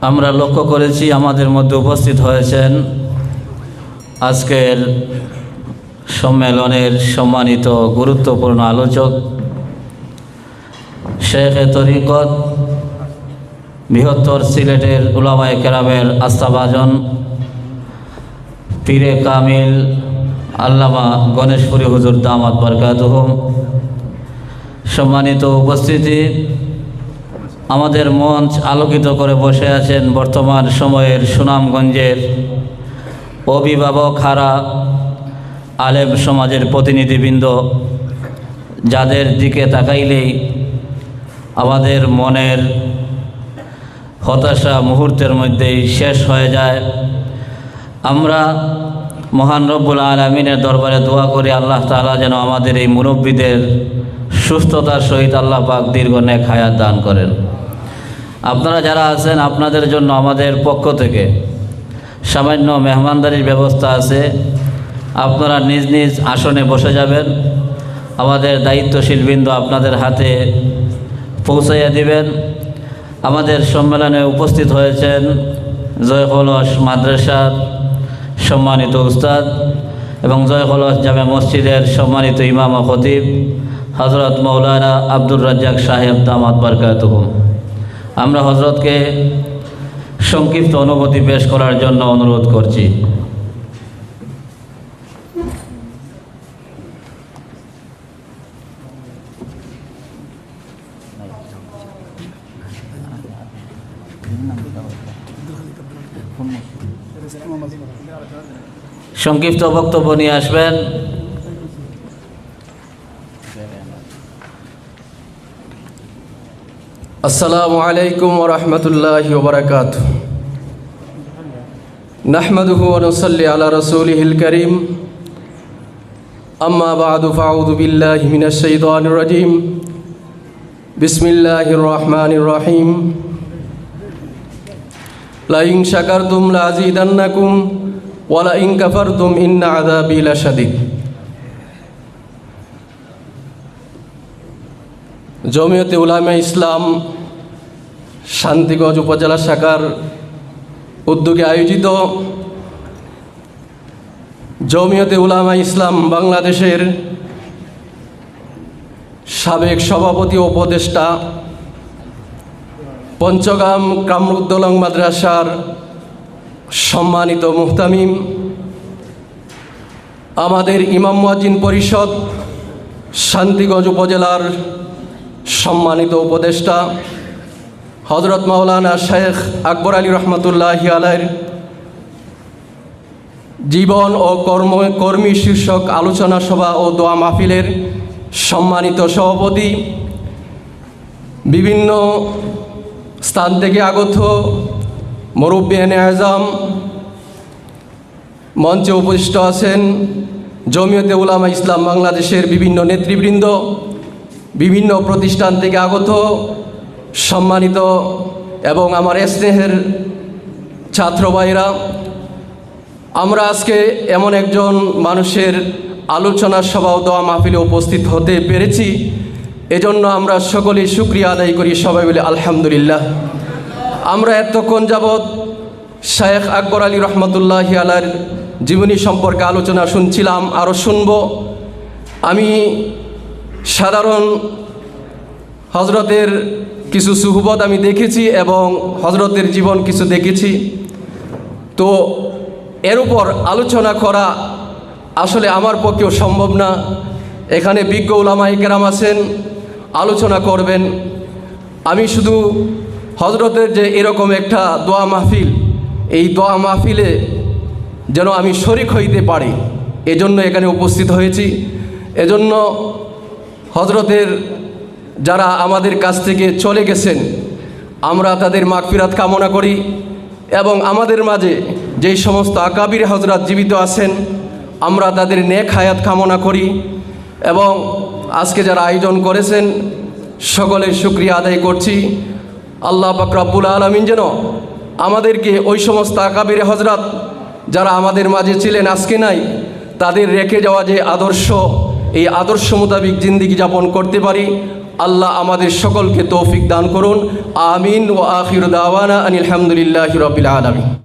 আমরা লক্ষ্য করেছি আমাদের মধ্যে উপস্থিত হয়েছেন আজকের সম্মেলনের সম্মানিত গুরুত্বপূর্ণ আলোচক শেখ তরিকত, বৃহত্তর সিলেটের উলামায় কেরামের আস্থাভাজন, পীরে কামিল, আল্লামা গণেশপুরী হুজুর দামাত বরকাতহুম, সম্মানিত উপস্থিতি আমাদের মঞ্চ আলোকিত করে বসে আছেন বর্তমান সময়ের সুনামগঞ্জের অভিভাবক হারা আলেম সমাজের প্রতিনিধিবৃন্দ, যাদের দিকে তাকাইলেই আমাদের মনের হতাশা মুহূর্তের মধ্যেই শেষ হয়ে যায়। আমরা মহান রব্বুল আলমিনের দরবারে দোয়া করি, আল্লাহ তাআলা যেন আমাদের এই মুরব্বীদের সুস্থতার সহিত আল্লাহ পাক দীর্ঘ নেক হায়াত দান করেন। আপনারা যারা আছেন, আপনাদের জন্য আমাদের পক্ষ থেকে সামান্য মেহমানদারির ব্যবস্থা আছে। আপনারা নিজ নিজ আসনে বসে যাবেন। আমাদের দায়িত্বশীল বিন্দু আপনাদের হাতে পৌঁছাইয়া দিবেন। আমাদের সম্মেলনে উপস্থিত হয়েছেন জয়কলস মাদ্রাসার সম্মানিত উস্তাদ এবং জয়কলস জামে মসজিদের সম্মানিত ইমাম খতিব হজরত মৌলানা আব্দুর রাজ্জাক সাহেব দামাত বারকাতুহুম আমরা হজরতকে সংক্ষিপ্ত অনুভূতি পেশ করার জন্য অনুরোধ করছি। সংক্ষিপ্ত বক্তব্য নিয়ে আসবেন। السلام عليكم ورحمة الله وبركاته نحمده ونصلي على رسوله الكريم أما بعد فأعوذ بالله من الشيطان الرجيم بسم الله الرحمن الرحيم لئن شكرتم لأزيدنكم ولئن كفرتم إن عذابي لشديد জমিয়তে উলামা ইসলাম শান্তিগঞ্জ উপজেলা শাখার উদ্যোগে আয়োজিত জমিয়তে উলামা ইসলাম বাংলাদেশের সাবেক সভাপতি উপদেষ্টা পঞ্চগাম কামরুদ্দোলং মাদ্রাসার সম্মানিত মুহতামিম, আমাদের ইমাম মুয়াজ্জিন পরিষদ শান্তিগঞ্জ উপজেলার সম্মানিত উপদেষ্টা হজরত মাওলানা শেখ আকবর আলী রহমতুল্লাহ আলাইর জীবন ও কর্ম, কর্মী শীর্ষক আলোচনা সভা ও দোয়া মাহফিলের সম্মানিত সভাপতি, বিভিন্ন স্থান থেকে আগত মুরব্বিয়ানে আজম, মঞ্চে উপবিষ্ট আছেন জমিয়তে উলামা ইসলাম বাংলাদেশের বিভিন্ন নেতৃবৃন্দ বিভিন্ন প্রতিষ্ঠান থেকে আগত, সম্মানিত এবং আমার স্নেহের ছাত্র ভাইরা আমরা আজকে এমন একজন মানুষের আলোচনা সভা ও দোয়া মাহফিলে উপস্থিত হতে পেরেছি। এজন্য আমরা সকলেই শুক্রিয়া আদায় করি সবাই বলে আলহামদুলিল্লাহ। আমরা এতক্ষণ যাবৎ শায়েখ আকবর আলী রহমতুল্লাহ আলার জীবনী সম্পর্কে আলোচনা শুনছিলাম, আরও শুনব। আমি সাধারণ হজরতের কিছু সুহবত আমি দেখেছি এবং হজরতের জীবন কিছু দেখেছি। তো এর উপর আলোচনা করা আসলে আমার পক্ষেও সম্ভব না। এখানে বিজ্ঞ ওলামা কেরাম আছেন, আলোচনা করবেন। আমি শুধু হজরতের যে এরকম একটা দোয়া মাহফিল, এই দোয়া মাহফিলে যেন আমি শরিক হইতে পারি, এজন্য এখানে উপস্থিত হয়েছি। এজন্য হজরতের যারা আমাদের কাছ থেকে চলে গেছেন, আমরা তাদের মাগফিরাত কামনা করি এবং আমাদের মাঝে যেই সমস্ত আকাবির হজরত জীবিত আছেন, আমরা তাদের নেক হায়াত কামনা করি এবং আজকে যারা আয়োজন করেছেন, সকলের শুক্রিয়া আদায় করছি। আল্লাহ পাক রব্বুল আলমিন যেন আমাদেরকে ওই সমস্ত আকাবির হজরত যারা আমাদের মাঝে ছিলেন আজকে নাই, তাদের রেখে যাওয়া যে আদর্শ এই আদর্শ মোতাবিক জিন্দিগি যাপন করতে পারি। আল্লাহ আমাদের সকলকে তৌফিক দান করুন। আমিন ও আখির দাওয়ানা আনিল রবিল আলমী